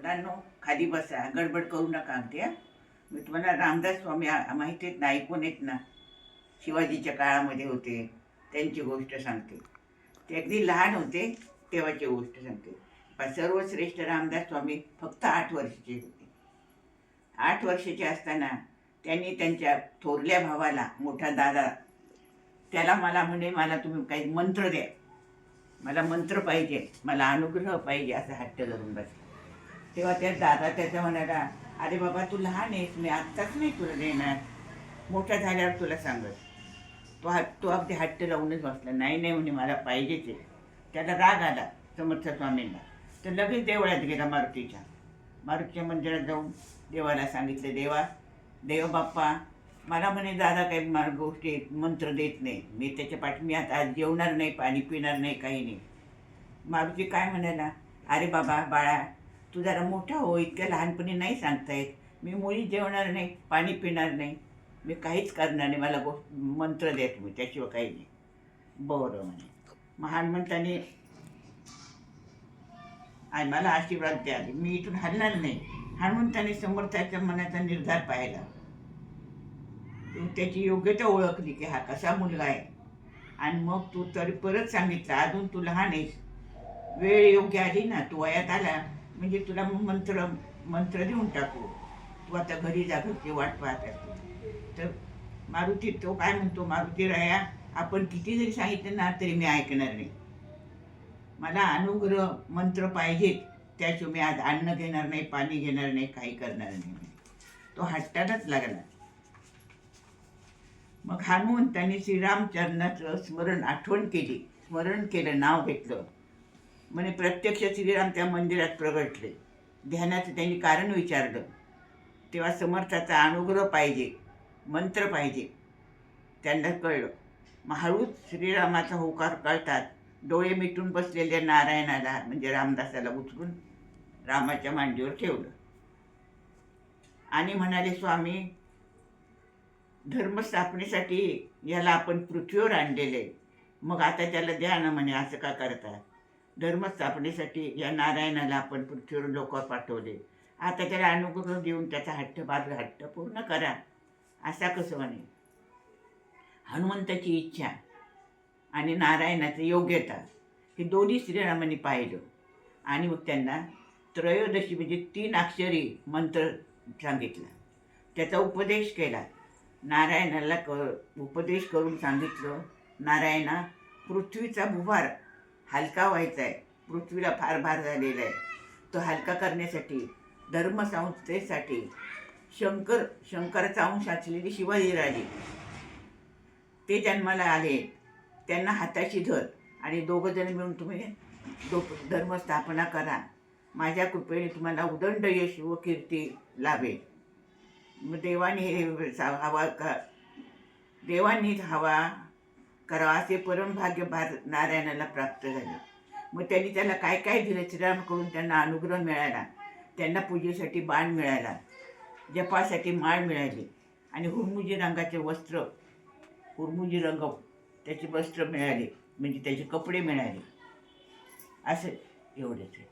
मुलांनो खाली बसा गडबड करू नका अगदी हा. मी तुम्हाला रामदास स्वामी माहिती आहेत ना ऐकून आहेत ना शिवाजीच्या काळामध्ये होते त्यांची गोष्ट सांगते. ते अगदी लहान होते तेव्हाची गोष्ट सांगते. पण सर्वश्रेष्ठ रामदास स्वामी फक्त आठ वर्षाचे होते. आठ वर्षाचे असताना त्यांनी त्यांच्या थोरल्या भावाला मोठा दादा त्याला मला म्हणे मला तुम्ही काही मंत्र द्या. मला मंत्र पाहिजे मला अनुग्रह पाहिजे असं हट्ट धरून बसला. तेव्हा त्या दादा त्याचा म्हणाला अरे बाबा तू लहान आहेस मी आत्ताच नाही तुला देणार. मोठा झाल्यावर तुला सांगत. तो हा तो अगदी हट्ट लावूनच बसला. नाही नाही म्हणे मला पाहिजेच आहे. त्याला राग आला समर्थ स्वामींना. तर लगेच देवळात गेला मारुतीच्या. मारुतीच्या मंदिरात जाऊन देवाला सांगितलं देवा देव बाप्पा मला म्हणे दादा काही मला गोष्टी मंत्र देत नाही. मी त्याच्या पाठी मी आता आज जेवणार नाही पाणी पिणार नाही काही नाही. मारुती काय म्हणाला अरे बाबा बाळा तू जरा मोठा हो इतक्या लहानपणी नाही सांगता येत. मी मुळी जेवणार नाही पाणी पिणार नाही. मी काहीच करणार नाही मला गोष्ट मंत्र द्या तुम्ही त्याशिवाय काही नाही. बरं म्हणे. मग हनुमंताने आणि मला आशीर्वाद द्या. मी इथून हलणार नाही. हनुमंताने समर्थाच्या मनाचा निर्धार पाहिला. त्याची योग्यता ओळखली की हा कसा मुलगा आहे. आणि मग तू तरी परत सांगितलं अजून तू लहान आहेस. वेळ योग्य आली ना तू वयात आला. म्हणजे तुला मग मंत्र मंत्र देऊन टाकू. तू आता घरी जा घरची वाट पाहत असते तर मारुती तो काय म्हणतो? मारुती राया आपण किती जरी सांगितलं ना तरी मी ऐकणार नाही. मला अनुग्रह मंत्र पाहिजेत त्याशिवाय मी आज अन्न घेणार नाही पाणी घेणार नाही काही करणार नाही. तो हट्टालाच लागला. मग हनुमंतांनी श्रीरामचरणाचं स्मरण आठवण केली. स्मरण केलं नाव घेतलं. म्हणे प्रत्यक्ष श्रीराम त्या मंदिरात प्रगटले. ध्यानाचं त्यांनी कारण विचारलं. तेव्हा समर्थाचा अनुग्रह पाहिजे मंत्र पाहिजे. त्यांना कळलं. मग हळूच श्रीरामाचा होकार कळतात. डोळे मिटून बसलेल्या नारायणाला म्हणजे रामदासाला उचलून रामाच्या मांडीवर ठेवलं. आणि म्हणाले स्वामी धर्मस्थापनेसाठी याला आपण पृथ्वीवर आणलेले मग आता त्याला द्या ना म्हणे असं का करता धर्मस्थापनेसाठी या नारायणाला आपण पृथ्वीवर लोकांवर पाठवले. आता त्याला अनुग्रह देऊन त्याचा हट्ट हट्ट पूर्ण करा. असा कसं म्हणे हनुमंताची इच्छा आणि नारायणाची योग्यता हे दोन्ही श्रीरामाने पाहिलं. आणि मग त्यांना त्रयोदशी म्हणजे तीन अक्षरी मंत्र सांगितला. त्याचा उपदेश केला. नारायणाला क उपदेश करून सांगितलं नारायणा पृथ्वीचा भुभार हलका व्हायचा आहे. पृथ्वीला फार भार झालेला आहे. तो हलका करण्यासाठी धर्मसंस्थेसाठी शंकर शंकराचा अंश असलेली शिवाजीराजे ते जन्माला आले. त्यांना हाताशी धर आणि दोघंजण मिळून तुम्ही दो धर्मस्थापना करा. माझ्या कृपेने तुम्हाला उदंड यश व कीर्ती लाभेल. मग देवाने हे सा- हवा का देवांनीच हवा करावा असे परमभाग्य भार नारायणाला प्राप्त झाले. मग त्यांनी त्याला काय काय दिलं? श्रीरामकडून त्यांना अनुग्रह मिळाला. त्यांना पूजेसाठी बाण मिळाला. जपासाठी माळ मिळाली. आणि हुरमुजी रंगाचे वस्त्र हुरमुजी रंग त्याचे वस्त्र मिळाले. म्हणजे त्याचे कपडे मिळाले. असं एवढंच. आहे